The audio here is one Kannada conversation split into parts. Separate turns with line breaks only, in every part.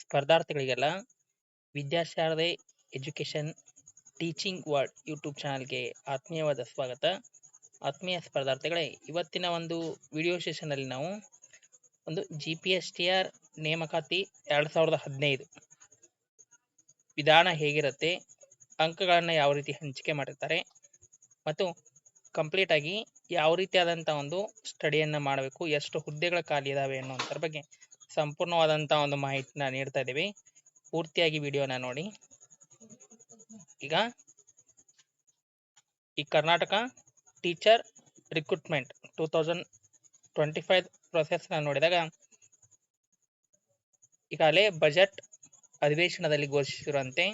ಸ್ಪರ್ಧಾರ್ಥಿಗಳಿಗೆಲ್ಲ Vidyasharade education teaching world YouTube ಚಾನಲ್ಗೆ ಆತ್ಮೀಯವಾದ ಸ್ವಾಗತ. ಆತ್ಮೀಯ ಸ್ಪರ್ಧಾರ್ಥಿಗಳೇ, ಇವತ್ತಿನ ಒಂದು ವಿಡಿಯೋ ಸೆಷನಲ್ಲಿ ನಾವು ಒಂದು G P S T R ನೇಮಕಾತಿ ಎರಡು ಸಾವಿರದ ಹದಿನೈದು ವಿಧಾನ ಹೇಗಿರುತ್ತೆ, ಅಂಕಗಳನ್ನು ಯಾವ ರೀತಿ ಹಂಚಿಕೆ ಮಾಡಿರ್ತಾರೆ ಮತ್ತು ಕಂಪ್ಲೀಟ್ ಆಗಿ ಯಾವ ರೀತಿಯಾದಂಥ ಒಂದು ಸ್ಟಡಿಯನ್ನು ಮಾಡಬೇಕು, ಎಷ್ಟು ಹುದ್ದೆಗಳ ಖಾಲಿ ಇದಾವೆ ಅನ್ನೋದ್ರ ಬಗ್ಗೆ ಸಂಪೂರ್ಣವಾದಂಥ ಒಂದು ಮಾಹಿತಿನ ನೀಡ್ತಾ ಇದ್ದೀವಿ ಪೂರ್ತಿಯಾಗಿ ವಿಡಿಯೋನ ನೋಡಿ. ಈಗ ಈ Karnataka teacher recruitment two thousand twenty five ಪ್ರೊಸೆಸ್ನ ನೋಡಿದಾಗ ಈಗಾಗಲೇ ಬಜೆಟ್ ಅಧಿವೇಶನದಲ್ಲಿ ಘೋಷಿಸಿರುವಂತೆ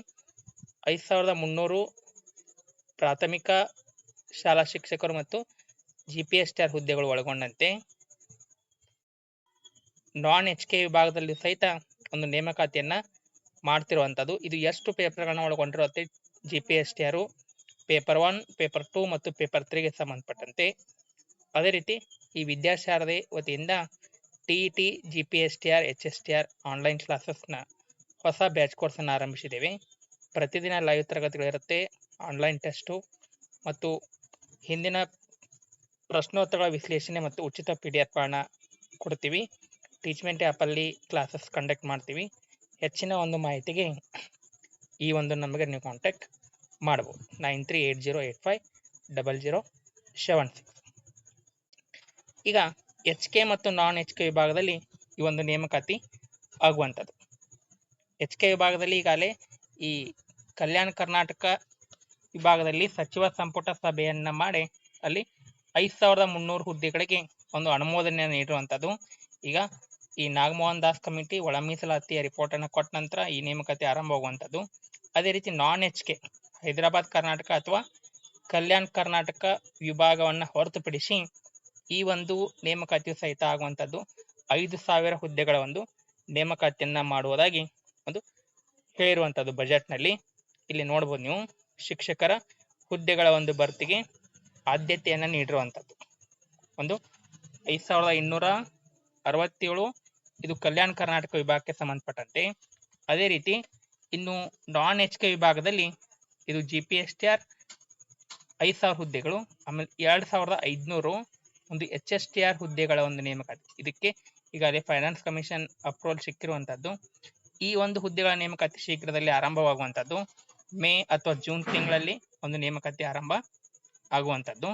ಐದು ಸಾವಿರದ ಮುನ್ನೂರು ಪ್ರಾಥಮಿಕ ಶಾಲಾ ಶಿಕ್ಷಕರು ಮತ್ತು G P S T R ಹುದ್ದೆಗಳು ಒಳಗೊಂಡಂತೆ. ನಾನ್ ಎಚ್ ಕೆ ವಿಭಾಗದಲ್ಲಿ ಸಹಿತ ಒಂದು ನೇಮಕಾತಿಯನ್ನ ಮಾಡ್ತಿರುವಂತದ್ದು. ಇದು ಎಷ್ಟು ಪೇಪರ್ಗಳನ್ನ ಒಳಗೊಂಡಿರುತ್ತೆ? G P S T R paper one paper two ಮತ್ತು ಪೇಪರ್ ತ್ರೀಗೆ ಸಂಬಂಧಪಟ್ಟಂತೆ. ಅದೇ ರೀತಿ ಈ ವಿದ್ಯಾಶಾರದೆ ವತಿಯಿಂದ T E T G P S T R H S T R online ಕ್ಲಾಸಸ್ನ ಹೊಸ ಬ್ಯಾಚ್ ಕೋರ್ಸನ್ನು ಆರಂಭಿಸಿದ್ದೇವೆ. ಪ್ರತಿದಿನ ಲೈವ್ ತರಗತಿಗಳಿರುತ್ತೆ ಆನ್ಲೈನ್ ಟೆಸ್ಟು ಮತ್ತು ಹಿಂದಿನ ಪ್ರಶ್ನೋತ್ತರಗಳ ವಿಶ್ಲೇಷಣೆ ಮತ್ತು ಉಚಿತ ಪಿ ಡಿ ಎಫ್ಗಳನ್ನ ಕೊಡ್ತೀವಿ. ಟೀಚ್ಮೆಂಟ್ ಆ್ಯಪಲ್ಲಿ ಕ್ಲಾಸಸ್ ಕಂಡಕ್ಟ್ ಮಾಡ್ತೀವಿ. ಹೆಚ್ಚಿನ ಒಂದು ಮಾಹಿತಿಗೆ ಈ ಒಂದು ನಮಗೆ ನೀವು ಕಾಂಟ್ಯಾಕ್ಟ್ ಮಾಡ್ಬೋದು. Nine three eight zero eight five double zero seven six ಈಗ ಎಚ್ ಕೆ ಮತ್ತು ನಾನ್ ಎಚ್ ಕೆ ವಿಭಾಗದಲ್ಲಿ ಈ ಒಂದು ನೇಮಕಾತಿ ಆಗುವಂಥದ್ದು. ಎಚ್ ಕೆ ವಿಭಾಗದಲ್ಲಿ ಈಗಾಗಲೇ ಈ ಕಲ್ಯಾಣ ಕರ್ನಾಟಕ ವಿಭಾಗದಲ್ಲಿ ಸಚಿವ ಸಂಪುಟ ಸಭೆಯನ್ನು ಮಾಡಿ ಅಲ್ಲಿ ಐದು ಸಾವಿರದ ಮುನ್ನೂರು ಹುದ್ದೆಗಳಿಗೆ ಒಂದು ಅನುಮೋದನೆಯನ್ನು ನೀಡಿರುವಂಥದ್ದು. ಈಗ ಈ ನಾಗಮೋಹನ್ ದಾಸ್ ಕಮಿಟಿ ಒಳ ಮೀಸಲಾತಿಯ ರಿಪೋರ್ಟ್ ಅನ್ನು ಕೊಟ್ಟ ನಂತರ ಈ ನೇಮಕಾತಿ ಆರಂಭವಾಗುವಂಥದ್ದು. ಅದೇ ರೀತಿ non H K Hyderabad Karnataka ಅಥವಾ ಕಲ್ಯಾಣ ಕರ್ನಾಟಕ ವಿಭಾಗವನ್ನು ಹೊರತುಪಡಿಸಿ ಈ ಒಂದು ನೇಮಕಾತಿಯು ಸಹಿತ ಆಗುವಂಥದ್ದು. ಐದು ಸಾವಿರ ಹುದ್ದೆಗಳ ಒಂದು ನೇಮಕಾತಿಯನ್ನು ಮಾಡುವುದಾಗಿ ಒಂದು ಹೇಳಿರುವಂಥದ್ದು ಬಜೆಟ್ನಲ್ಲಿ. ಇಲ್ಲಿ ನೋಡ್ಬೋದು ನೀವು, ಶಿಕ್ಷಕರ ಹುದ್ದೆಗಳ ಒಂದು ಭರ್ತಿಗೆ ಆದ್ಯತೆಯನ್ನು ನೀಡಿರುವಂಥದ್ದು. ಒಂದು ಐದು ಸಾವಿರದ ಇನ್ನೂರ ಅರವತ್ತೇಳು ಇದು ಕಲ್ಯಾಣ ಕರ್ನಾಟಕ ವಿಭಾಗಕ್ಕೆ ಸಂಬಂಧಪಟ್ಟಂತೆ. ಅದೇ ರೀತಿ, ಇನ್ನು ನಾನ್ ಎಚ್ ಕೆ ವಿಭಾಗದಲ್ಲಿ ಇದು G P S T R ಐದು ಸಾವಿರ ಹುದ್ದೆಗಳು, ಆಮೇಲೆ ಎರಡು ಸಾವಿರದ ಐದುನೂರು ಒಂದು ಎಚ್ ಎಸ್ ಟಿ ಆರ್ ಹುದ್ದೆಗಳ ಒಂದು ನೇಮಕಾತಿ. ಇದಕ್ಕೆ ಈಗಾಗಲೇ ಫೈನಾನ್ಸ್ ಕಮಿಷನ್ ಅಪ್ರೂವಲ್ ಸಿಕ್ಕಿರುವಂಥದ್ದು. ಈ ಒಂದು ಹುದ್ದೆಗಳ ನೇಮಕಾತಿ ಶೀಘ್ರದಲ್ಲಿ ಆರಂಭವಾಗುವಂಥದ್ದು. ಮೇ ಅಥವಾ ಜೂನ್ ತಿಂಗಳಲ್ಲಿ ಒಂದು ನೇಮಕಾತಿ ಆರಂಭ ಆಗುವಂಥದ್ದು.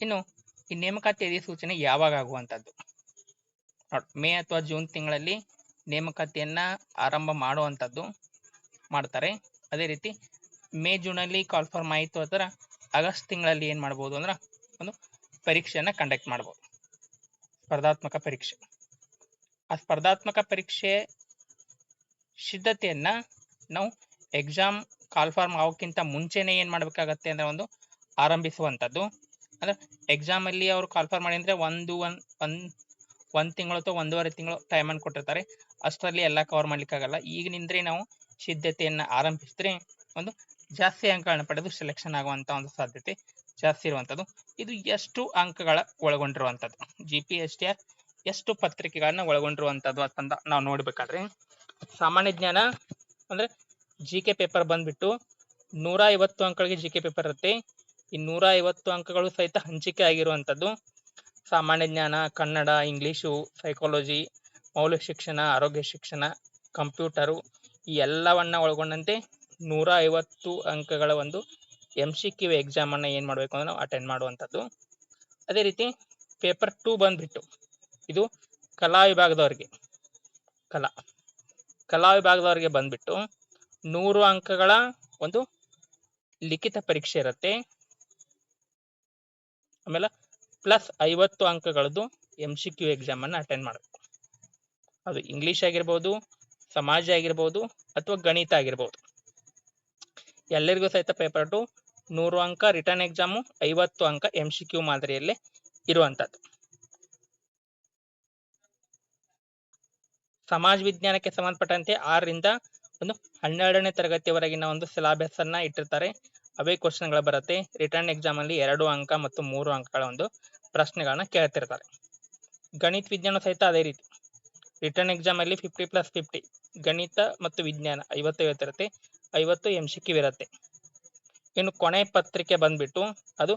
ಇನ್ನು ಈ ನೇಮಕಾತಿ ಅಧಿಸೂಚನೆ ಯಾವಾಗ ಆಗುವಂಥದ್ದು? ನೋಡಿ, ಮೇ ಅಥವಾ ಜೂನ್ ತಿಂಗಳಲ್ಲಿ ನೇಮಕಾತಿಯನ್ನ ಆರಂಭ ಮಾಡುವಂಥದ್ದು ಮಾಡ್ತಾರೆ. ಅದೇ ರೀತಿ ಮೇ ಜೂನಲ್ಲಿ ಕಾಲ್ಫಾರ್ಮ್ ಆಯಿತು ಅದರ ಆಗಸ್ಟ್ ತಿಂಗಳಲ್ಲಿ ಏನು ಮಾಡ್ಬೋದು ಅಂದ್ರೆ ಒಂದು ಪರೀಕ್ಷೆಯನ್ನು ಕಂಡಕ್ಟ್ ಮಾಡ್ಬೋದು. ಸ್ಪರ್ಧಾತ್ಮಕ ಪರೀಕ್ಷೆ. ಆ ಸ್ಪರ್ಧಾತ್ಮಕ ಪರೀಕ್ಷೆ ಸಿದ್ಧತೆಯನ್ನ ನಾವು ಎಕ್ಸಾಮ್ ಕಾಲ್ಫಾರ್ಮ್ ಆಗೋಕ್ಕಿಂತ ಮುಂಚೆನೆ ಏನು ಮಾಡ್ಬೇಕಾಗತ್ತೆ ಅಂದರೆ ಒಂದು ಆರಂಭಿಸುವಂಥದ್ದು. ಅಂದ್ರೆ ಎಕ್ಸಾಮ್ ಅಲ್ಲಿ ಅವ್ರು ಕನ್ಫರ್ಮ್ ಮಾಡಿ ಅಂದ್ರೆ ಒಂದು ಒನ್ ಒಂದ್, ಒಂದು ತಿಂಗಳು ಅಥವಾ ಒಂದೂವರೆ ತಿಂಗಳು ಟೈಮ್ ಅನ್ನು ಕೊಟ್ಟಿರ್ತಾರೆ. ಅಷ್ಟರಲ್ಲಿ ಎಲ್ಲ ಕವರ್ ಮಾಡ್ಲಿಕ್ಕಾಗಲ್ಲ. ಈಗಿನಿಂದ್ರೆ ನಾವು ಸಿದ್ಧತೆಯನ್ನ ಆರಂಭಿಸಿದ್ರೆ ಒಂದು ಜಾಸ್ತಿ ಅಂಕಗಳನ್ನ ಪಡೆದು ಸೆಲೆಕ್ಷನ್ ಆಗುವಂತ ಒಂದು ಸಾಧ್ಯತೆ ಜಾಸ್ತಿ ಇರುವಂತದ್ದು ಇದು ಎಷ್ಟು ಅಂಕಗಳ ಒಳಗೊಂಡಿರುವಂತದ್ದು G P S T R ಎಷ್ಟು ಪತ್ರಿಕೆಗಳನ್ನ ಒಳಗೊಂಡಿರುವಂತದ್ದು ಅಂತ ನಾವು ನೋಡ್ಬೇಕಾದ್ರೆ, ಸಾಮಾನ್ಯ ಜ್ಞಾನ ಅಂದ್ರೆ ಜಿ ಕೆ ಪೇಪರ್ ಬಂದ್ಬಿಟ್ಟು ನೂರ ಐವತ್ತು ಅಂಕಗಳಿಗೆ ಜಿ ಕೆ ಪೇಪರ್ ಇರುತ್ತೆ. ಈ ನೂರ ಐವತ್ತು ಅಂಕಗಳು ಸಹಿತ ಹಂಚಿಕೆ ಆಗಿರುವಂಥದ್ದು. ಸಾಮಾನ್ಯ ಜ್ಞಾನ, ಕನ್ನಡ, ಇಂಗ್ಲೀಷು ಸೈಕಾಲಜಿ ಮೌಲ್ಯ ಶಿಕ್ಷಣ, ಆರೋಗ್ಯ ಶಿಕ್ಷಣ, ಕಂಪ್ಯೂಟರು ಈ ಎಲ್ಲವನ್ನ ಒಳಗೊಂಡಂತೆ ನೂರ ಐವತ್ತು ಅಂಕಗಳ ಒಂದು ಎಂ ಸಿ ಕ್ಯೂ ಎಕ್ಸಾಮನ್ನು ಏನು ಮಾಡಬೇಕು ಅಂದ್ರೆ ನಾವು ಅಟೆಂಡ್ ಮಾಡುವಂಥದ್ದು. ಅದೇ ರೀತಿ ಪೇಪರ್ ಟೂ ಬಂದ್ಬಿಟ್ಟು ಇದು ಕಲಾ ವಿಭಾಗದವರಿಗೆ, ಕಲಾ ಕಲಾ ವಿಭಾಗದವರಿಗೆ ಬಂದ್ಬಿಟ್ಟು ನೂರು ಅಂಕಗಳ ಒಂದು ಲಿಖಿತ ಪರೀಕ್ಷೆ ಇರುತ್ತೆ. ಆಮೇಲೆ ಪ್ಲಸ್ ಐವತ್ತು ಅಂಕಗಳದ್ದು ಎಂ ಸಿ ಕ್ಯೂ ಅನ್ನ ಅಟೆಂಡ್ ಮಾಡಬೇಕು. ಅದು ಇಂಗ್ಲಿಷ್ ಆಗಿರ್ಬೋದು, ಸಮಾಜ ಆಗಿರ್ಬೋದು ಅಥವಾ ಗಣಿತ ಆಗಿರ್ಬೋದು. ಎಲ್ಲರಿಗೂ ಸಹಿತ ಪೇಪರ್ ಟು ನೂರು ಅಂಕ ರಿಟರ್ನ್ ಎಕ್ಸಾಮು ಐವತ್ತು ಅಂಕ ಎಂ ಸಿ ಕ್ಯೂ ಮಾದರಿಯಲ್ಲಿ ಇರುವಂತದ್ದು. ಸಮಾಜ ವಿಜ್ಞಾನಕ್ಕೆ ಸಂಬಂಧಪಟ್ಟಂತೆ ಆರರಿಂದ ಒಂದು ಹನ್ನೆರಡನೇ ತರಗತಿಯವರೆಗಿನ ಒಂದು ಸಿಲಾಬಸ್ ಅನ್ನ ಇಟ್ಟಿರ್ತಾರೆ. ಅವೇ ಕ್ವಶನ್ಗಳು ಬರುತ್ತೆ. ರಿಟರ್ನ್ ಎಕ್ಸಾಮ್ ಅಲ್ಲಿ ಎರಡು ಅಂಕ ಮತ್ತು ಮೂರು ಅಂಕಗಳ ಒಂದು ಪ್ರಶ್ನೆಗಳನ್ನ ಕೇಳ್ತಿರ್ತಾರೆ. ಗಣಿತ ವಿಜ್ಞಾನ ಸಹಿತ ಅದೇ ರೀತಿ. ರಿಟರ್ನ್ ಎಕ್ಸಾಮ್ ಅಲ್ಲಿ ಫಿಫ್ಟಿ ಪ್ಲಸ್ ಫಿಫ್ಟಿ ಗಣಿತ ಮತ್ತು ವಿಜ್ಞಾನ ಐವತ್ತು ಇರುತ್ತೆ ಐವತ್ತು ಎಂ ಸಿ ಕ್ಯೂ ಇರುತ್ತೆ. ಇನ್ನು ಕೊನೆ ಪತ್ರಿಕೆ ಬಂದ್ಬಿಟ್ಟು ಅದು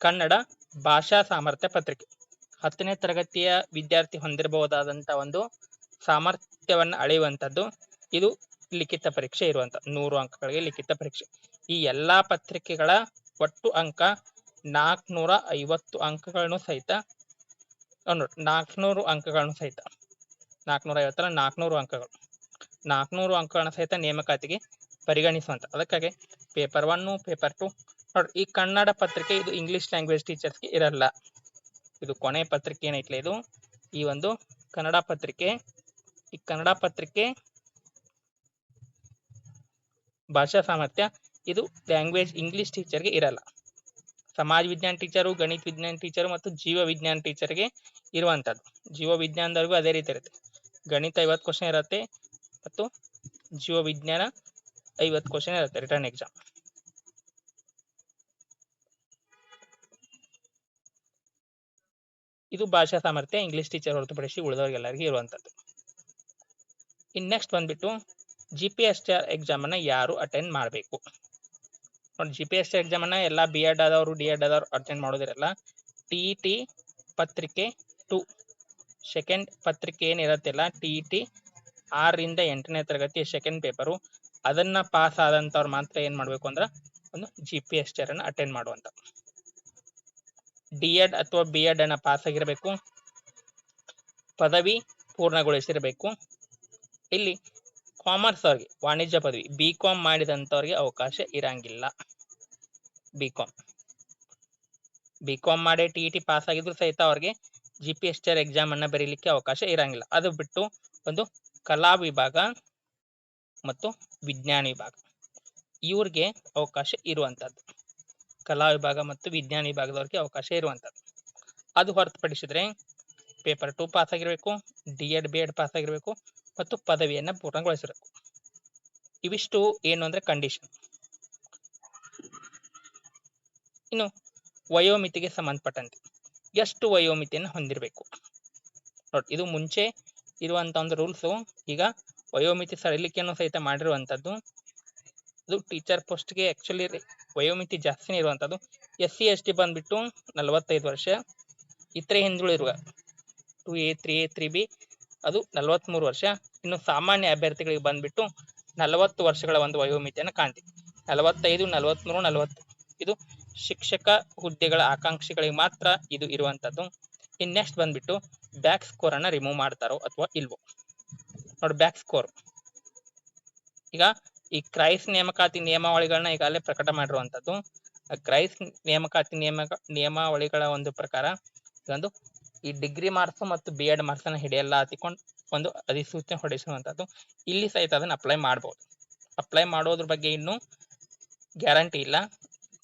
ಕನ್ನಡ ಭಾಷಾ ಸಾಮರ್ಥ್ಯ ಪತ್ರಿಕೆ. ಹತ್ತನೇ ತರಗತಿಯ ವಿದ್ಯಾರ್ಥಿ ಹೊಂದಿರಬಹುದಾದಂತ ಒಂದು ಸಾಮರ್ಥ್ಯವನ್ನು ಅಳೆಯುವಂಥದ್ದು ಇದು ಲಿಖಿತ ಪರೀಕ್ಷೆ ಇರುವಂತ ನೂರು ಅಂಕಗಳಿಗೆ ಲಿಖಿತ ಪರೀಕ್ಷೆ. ಈ ಎಲ್ಲಾ ಪತ್ರಿಕೆಗಳ ಒಟ್ಟು ಅಂಕ ನಾಲ್ಕುನೂರ ಐವತ್ತು ಅಂಕಗಳನ್ನು ಸಹಿತ ನಾಲ್ಕುನೂರು ಅಂಕಗಳನ್ನು ಸಹಿತ ನಾಲ್ಕುನೂರ ಐವತ್ತರ ನಾಲ್ಕುನೂರು ಅಂಕಗಳು. ನಾಲ್ಕುನೂರು ಅಂಕಗಳನ್ನು ಸಹಿತ ನೇಮಕಾತಿಗೆ ಪರಿಗಣಿಸುವಂತ, ಅದಕ್ಕಾಗಿ ಪೇಪರ್ ಒನ್ನು ಪೇಪರ್ ಟು ನೋಡ್ರಿ ಈ ಕನ್ನಡ ಪತ್ರಿಕೆ ಇದು ಇಂಗ್ಲಿಷ್ ಲ್ಯಾಂಗ್ವೇಜ್ ಟೀಚರ್ಸ್ಗೆ ಇರಲ್ಲ. ಇದು ಕೊನೆ ಪತ್ರಿಕೆ ಏನೈತ್ಲೆ ಇದು? ಈ ಒಂದು ಕನ್ನಡ ಪತ್ರಿಕೆ, ಈ ಕನ್ನಡ ಪತ್ರಿಕೆ ಭಾಷಾ ಸಾಮರ್ಥ್ಯ ಇದು ಲ್ಯಾಂಗ್ವೇಜ್ ಇಂಗ್ಲಿಷ್ ಟೀಚರ್ಗೆ ಇರಲ್ಲ. ಸಮಾಜ ವಿಜ್ಞಾನ ಟೀಚರು ಗಣಿತ ವಿಜ್ಞಾನ ಟೀಚರು ಮತ್ತು ಜೀವ ವಿಜ್ಞಾನ ಟೀಚರ್ಗೆ ಇರುವಂಥದ್ದು ಜೀವ ವಿಜ್ಞಾನದವರೆಗೂ ಅದೇ ರೀತಿ ಇರುತ್ತೆ. ಗಣಿತ ಐವತ್ತು ಕ್ವಶನ್ ಇರುತ್ತೆ ಮತ್ತು ಜೀವ ವಿಜ್ಞಾನ ಐವತ್ತು ಕ್ವಶನ್ ಇರುತ್ತೆ ರಿಟರ್ನ್ ಎಕ್ಸಾಮ್ ಇದು ಭಾಷಾ ಸಾಮರ್ಥ್ಯ ಇಂಗ್ಲಿಷ್ ಟೀಚರ್ ಹೊರತುಪಡಿಸಿ ಉಳಿದವರಿಗೆಲ್ಲರಿಗೂ ಇರುವಂಥದ್ದು ಇನ್ ನೆಕ್ಸ್ಟ್ ಬಂದ್ಬಿಟ್ಟು G P S T R exam ಅನ್ನ ಯಾರು ಅಟೆಂಡ್ ಮಾಡಬೇಕು? ನೋಡಿ G P S C exam ಅನ್ನ ಎಲ್ಲ ಬಿ ಎಡ್ ಆದವರು ಡಿ ಎಡ್ ಆದವರು ಅಟೆಂಡ್ ಮಾಡೋದಿರಲ್ಲ. ಟಿ ಟಿ ಪತ್ರಿಕೆ ಟು ಸೆಕೆಂಡ್ ಪತ್ರಿಕೆ ಏನಿರತ್ತಿಲ್ಲ ಟಿ ಇ ಟಿ ಆರರಿಂದ ಎಂಟನೇ ತರಗತಿ ಸೆಕೆಂಡ್ ಪೇಪರು ಅದನ್ನ ಪಾಸ್ ಆದಂಥವ್ರು ಮಾತ್ರ ಏನು ಮಾಡಬೇಕು ಅಂದ್ರೆ ಒಂದು G P S T R attend ಮಾಡುವಂಥ ಡಿ ಎಡ್ ಅಥವಾ ಬಿ ಎಡ್ ಅನ್ನು ಪಾಸ್ ಆಗಿರಬೇಕು. ಪದವಿ ಪೂರ್ಣಗೊಳಿಸಿರಬೇಕು. ಇಲ್ಲಿ ಕಾಮರ್ಸ್ ಅವ್ರಿಗೆ, ವಾಣಿಜ್ಯ ಪದವಿ ಬಿ ಕಾಮ್ ಮಾಡಿದಂಥವ್ರಿಗೆ ಅವಕಾಶ ಇರಂಗಿಲ್ಲ. ಬಿ ಕಾಮ್ ಬಿ ಕಾಮ್ ಮಾಡಿ ಟಿ ಇ ಟಿ ಪಾಸ್ ಆಗಿದ್ರು ಸಹಿತ ಅವ್ರಿಗೆ G P S T R exam ಅನ್ನ ಬರೀಲಿಕ್ಕೆ ಅವಕಾಶ ಇರಂಗಿಲ್ಲ. ಅದು ಬಿಟ್ಟು ಒಂದು ಕಲಾ ವಿಭಾಗ ಮತ್ತು ವಿಜ್ಞಾನ ವಿಭಾಗ. ಇವ್ರಿಗೆ ಅವಕಾಶ ಇರುವಂತದ್ದು ಕಲಾ ವಿಭಾಗ ಮತ್ತು ವಿಜ್ಞಾನ ವಿಭಾಗದವ್ರಿಗೆ ಅವಕಾಶ ಇರುವಂತದ್ದು ಅದು ಹೊರತುಪಡಿಸಿದ್ರೆ ಪೇಪರ್ ಟು ಪಾಸ್ ಆಗಿರಬೇಕು D Ed B Ed pass ಆಗಿರಬೇಕು ಮತ್ತು ಪದವಿಯನ್ನ ಪೂರ್ಣಗೊಳಿಸಿರಬೇಕು ಇವಿಷ್ಟು ಏನು ಅಂದ್ರೆ ಕಂಡೀಷನ್ ಇನ್ನು ವಯೋಮಿತಿಗೆ ಸಂಬಂಧಪಟ್ಟಂತೆ ಎಷ್ಟು ವಯೋಮಿತಿಯನ್ನು ಹೊಂದಿರಬೇಕು? ನೋಡಿ, ಇದು ಮುಂಚೆ ಇರುವಂತ ಒಂದು ರೂಲ್ಸು ಈಗ ವಯೋಮಿತಿ ಸಡಿಲಿಕೆಯನ್ನು ಸಹಿತ ಮಾಡಿರುವಂತದ್ದು, ಅದು ಟೀಚರ್ ಪೋಸ್ಟ್ಗೆ ಆ್ಯಕ್ಚುಲಿ ವಯೋಮಿತಿ ಜಾಸ್ತಿನೇ ಇರುವಂಥದ್ದು ಎಸ್ ಸಿ ಎಸ್ ಟಿ ಬಂದ್ಬಿಟ್ಟು ನಲವತ್ತೈದು ವರ್ಷ, ಇತರೆ ಹಿಂದುಳಿರುವ two A three A three B ಅದು ನಲವತ್ಮೂರು ವರ್ಷ. ಇನ್ನು ಸಾಮಾನ್ಯ ಅಭ್ಯರ್ಥಿಗಳಿಗೆ ಬಂದ್ಬಿಟ್ಟು ನಲವತ್ತು ವರ್ಷಗಳ ಒಂದು ವಯೋಮಿತಿಯನ್ನು ಕಾಣ್ತೀವಿ. ನಲವತ್ತೈದು ನಲವತ್ತ್ಮೂರು ನಲವತ್ತು. ಇದು ಶಿಕ್ಷಕ ಹುದ್ದೆಗಳ ಆಕಾಂಕ್ಷಿಗಳಿಗೆ ಮಾತ್ರ ಇದು ಇರುವಂತದ್ದು. ಇನ್ ನೆಕ್ಸ್ಟ್ ಬಂದ್ಬಿಟ್ಟು ಬ್ಯಾಕ್ ಸ್ಕೋರ್ ಅನ್ನ ರಿಮೂವ್ ಮಾಡ್ತಾರೋ ಅಥವಾ ಇಲ್ವೋ. ನೋಡಿ ಬ್ಯಾಕ್ ಸ್ಕೋರ್ ಈಗ ಈ ಕ್ರೈಸ್ ನೇಮಕಾತಿ ನಿಯಮಾವಳಿಗಳನ್ನ ಈಗಾಗಲೇ ಪ್ರಕಟ ಮಾಡಿರುವಂತದ್ದು. ಕ್ರೈಸ್ ನೇಮಕಾತಿ ನಿಯಮ, ನಿಯಮಾವಳಿಗಳ ಒಂದು ಪ್ರಕಾರ ಇದೊಂದು ಈ ಡಿಗ್ರಿ ಮಾರ್ಕ್ಸ್ ಮತ್ತು ಬಿ ಎಡ್ ಮಾರ್ಕ್ಸ್ ಅನ್ನ ಹಿಡಿಯಲ್ಲ ಹತ್ತಿಕೊಂಡು ಒಂದು ಅಧಿಸೂಚನೆ ಹೊರಡಿಸುವಂತದ್ದು ಇಲ್ಲಿ ಸಹಿತ ಅದನ್ನ ಅಪ್ಲೈ ಮಾಡಬಹುದು ಅಪ್ಲೈ ಮಾಡೋದ್ರ ಬಗ್ಗೆ ಇನ್ನೂ ಗ್ಯಾರಂಟಿ ಇಲ್ಲ.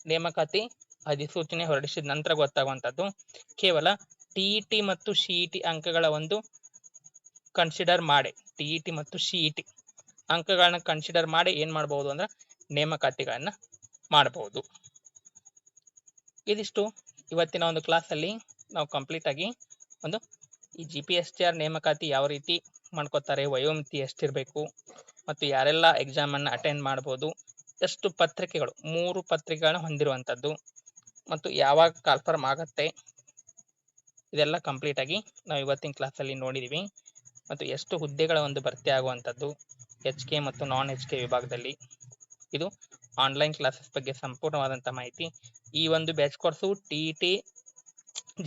ನೇಮಕಾತಿ ಅಧಿಸೂಚನೆ ಹೊರಡಿಸಿದ ನಂತರ ಗೊತ್ತಾಗುವಂತದ್ದು ಕೇವಲ ಟಿಇಟಿ ಮತ್ತು ಸಿಇಟಿ ಅಂಕಗಳ ಒಂದು ಕನ್ಸಿಡರ್ ಮಾಡಿ. ಟಿಇಟಿ ಮತ್ತು ಸಿಇಟಿ ಅಂಕಗಳನ್ನ ಕನ್ಸಿಡರ್ ಮಾಡಿ ಏನ್ ಮಾಡಬಹುದು ಅಂದ್ರೆ ನೇಮಕಾತಿಗಳನ್ನ ಮಾಡಬಹುದು ಇದಿಷ್ಟು ಇವತ್ತಿನ ಒಂದು ಕ್ಲಾಸ್ ಅಲ್ಲಿ ನಾವು ಕಂಪ್ಲೀಟ್ ಆಗಿ ಒಂದು ಈ G P S T R ನೇಮಕಾತಿ ಯಾವ ರೀತಿ ಮಾಡ್ಕೋತಾರೆ, ವಯೋಮಿತಿ ಎಷ್ಟಿರಬೇಕು, ಮತ್ತು ಯಾರೆಲ್ಲ ಎಕ್ಸಾಮ್ ಅನ್ನ ಅಟೆಂಡ್ ಮಾಡಬಹುದು ಎಷ್ಟು ಪತ್ರಿಕೆಗಳು, ಮೂರು ಪತ್ರಿಕೆಗಳನ್ನ ಹೊಂದಿರುವಂಥದ್ದು ಮತ್ತು ಯಾವಾಗ ಕಾಲ್ಫರ್ಮ್ ಆಗತ್ತೆ, ಇದೆಲ್ಲ ಕಂಪ್ಲೀಟ್ ಆಗಿ ನಾವು ಇವತ್ತಿನ ಕ್ಲಾಸಲ್ಲಿ ನೋಡಿದೀವಿ. ಮತ್ತು ಎಷ್ಟು ಹುದ್ದೆಗಳ ಒಂದು ಭರ್ತಿ ಆಗುವಂಥದ್ದು ಎಚ್ ಕೆ ಮತ್ತು ನಾನ್ ಎಚ್ ಕೆ ವಿಭಾಗದಲ್ಲಿ. ಇದು ಆನ್ಲೈನ್ ಕ್ಲಾಸಸ್ ಬಗ್ಗೆ ಸಂಪೂರ್ಣವಾದಂತಹ ಮಾಹಿತಿ. ಈ ಒಂದು batch course T T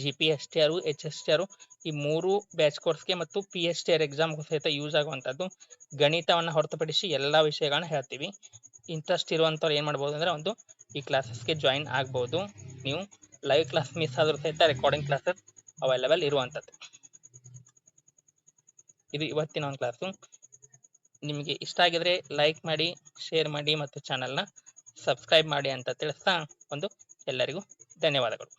G P S T R H S T R, ಈ ಮೂರು ಬ್ಯಾಚ್ ಕೋರ್ಸ್ಗೆ ಮತ್ತು ಪಿ ಎಚ್ ಟಿ ಆರ್ ಎಕ್ಸಾಮ್ಗೂ ಸಹಿತ ಯೂಸ್ ಆಗುವಂಥದ್ದು. ಗಣಿತವನ್ನು ಹೊರತುಪಡಿಸಿ ಎಲ್ಲ ವಿಷಯಗಳನ್ನ ಹೇಳ್ತೀವಿ. ಇಂಟ್ರೆಸ್ಟ್ ಇರುವಂಥವ್ರು ಏನು ಮಾಡ್ಬೋದು ಅಂದರೆ ಒಂದು ಈ ಕ್ಲಾಸಸ್ಗೆ ಜಾಯಿನ್ ಆಗ್ಬೋದು. ನೀವು ಲೈವ್ ಕ್ಲಾಸ್ ಮಿಸ್ ಆದರೂ ಸಹಿತ ರೆಕಾರ್ಡಿಂಗ್ ಕ್ಲಾಸಸ್ ಅವೈಲೇಬಲ್ ಇರುವಂಥದ್ದು ಇದು ಇವತ್ತಿನ ಒಂದು ಕ್ಲಾಸು ನಿಮಗೆ ಇಷ್ಟ ಆಗಿದ್ರೆ ಲೈಕ್ ಮಾಡಿ ಶೇರ್ ಮಾಡಿ ಮತ್ತು ಚಾನಲ್ನ ಸಬ್ಸ್ಕ್ರೈಬ್ ಮಾಡಿ ಅಂತ ತಿಳಿಸ್ತಾ ಒಂದು ಎಲ್ಲರಿಗೂ ಧನ್ಯವಾದಗಳು.